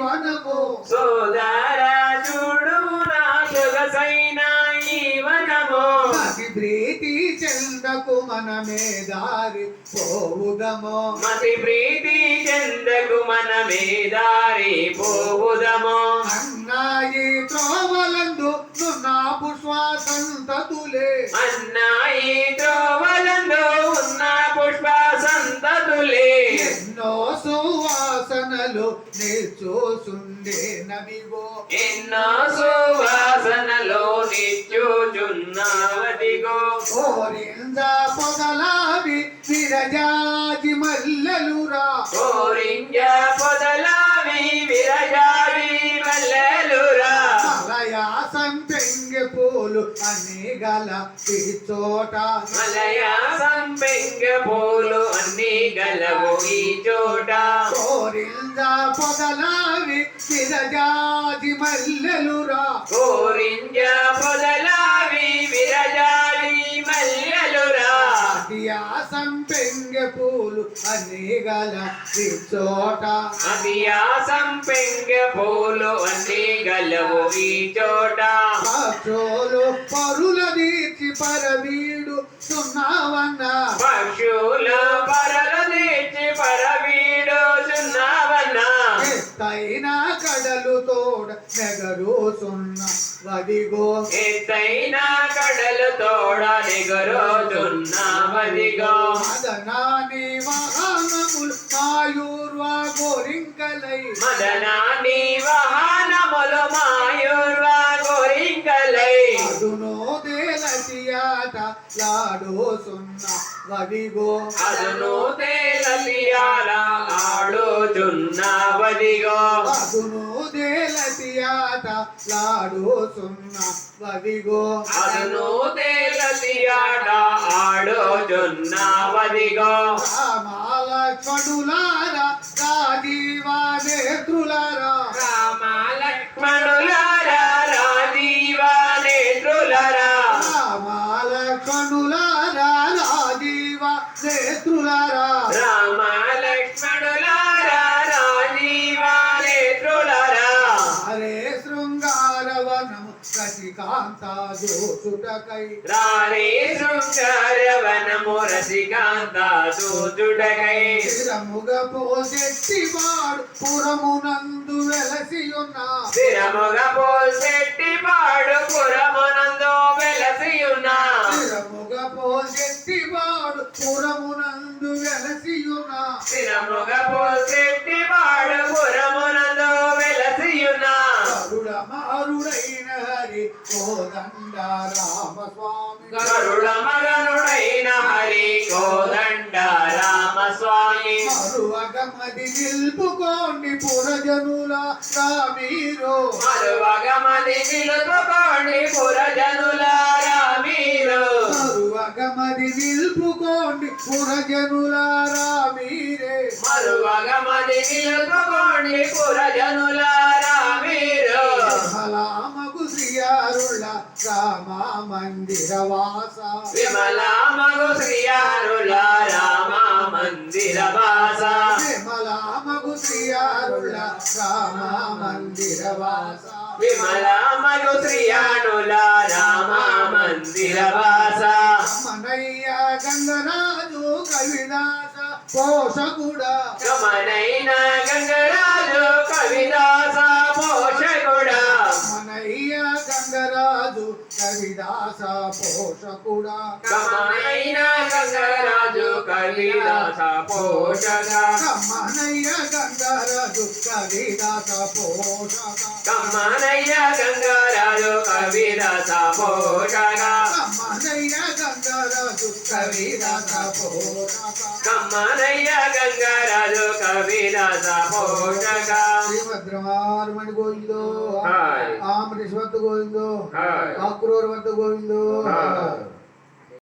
వనము సోదరా చూడు నా సొగసైన ఈ వనము అతి ప్రీతి చెందకు మనమే దారి పోవుదము. మతి ప్రీతి చెందకు మనమే దారి పోవుదము. సువాసనలు నీ చూసుండే నవిగో ఎన్నో సువాసనలో నిత్యూచున్నావదిగో ఓరింద పొదలావి విరజాజి మల్లెలురా. కోరింజ పూలు అని గల చోట. మలయా సంపెంగ పూలు అన్ని గలవు ఈ చోట. ఓరింద పొదలావి విరజాజి మల్లెలురా. కోరింజ పొదలావి అతియాసం పెంగె పూలు అని గల ఈ చోట. అదియా సంపెంగ పూలు అన్ని గలవు ఈ చోట. పక్షులు పరుల దీర్చి పరవీడు సున్నావన్న. పక్షుల పరల తీర్చి పరవీడు చున్నావన్నా ఎత్తైన కడలు తోడ నెగరు సున్న వదిగో. ఎత్తైన కడలు తోడ నిగరోచున్నావదిగో మదనాని వాహనములు మాయూర్వ గోరింకలై. మదనాని వాహనములు మాయూర్వ గోరింకలై. అదునో దేలసియాట లాడో సున్న వదిగో అదును తేలియాల ఆడుచున్నావదిగో అదును దేలసియాట లాడో సున్న వదిగో అదును తేలియాడ ఆడుచున్నావదిగో రామాల కడులారా రాజీవా నేత్రులారా. రామ రసికాంత జోసుటకై రారే శృంగారవనము రసికాంత దూచుడకై చిరముగ పోసెట్టి వాడు పురమునందు వెలసి ఉన్న స్థిరముగ పోసెట్టి పురమునందు పోసెట్టి వాడు పురమునందు వెలసి ఉన్న స్థిరముగ గరుడ మారుడైన హరి కోదండ రామస్వామి. గరుడ మగనుడైన హరి కోదండ రామస్వామి. మరువగమది నిల్పుకోండి పురజనుల రామీరో. మరువగమది నిలుపుకోండి పురజనులారా మీరు మరువగమది నిల్పుకోండి పురజనుల రామీరే. మరువగమది నిలుపుకోండి పురజనులారా రామ మందిర వాస విమలామగు శ్రీయారుల రామ మందిర వాస విమలామగు శ్రీయారుల రామ మందిర వాస విమలామగు శ్రీయానుల రామ మందిర వాస మనయ్య గంగరాజు కవిదాస పోషకుడా గమనైన గంగరాజు కవిదాస పోషకుడా మనయ్య గంగరాజు కవిదాస పోషకుడా గంగరాజు కవిదాస పోషక మనయ్య గంగరాజు కవిదాస పోషక కమ్మనయ్య గంగరాజు కవిదాస పోషక గంగరాజు కవిదాస పోషక కమ్మనయ్య గంగరాజు కవిదాస పోషక శ్రీభద్రమారమణి గోవిందో హాయ్. ఆమరేశ్వర గోవిందో హాయ్. ఆకురూర్ వద్ద గోవిందో.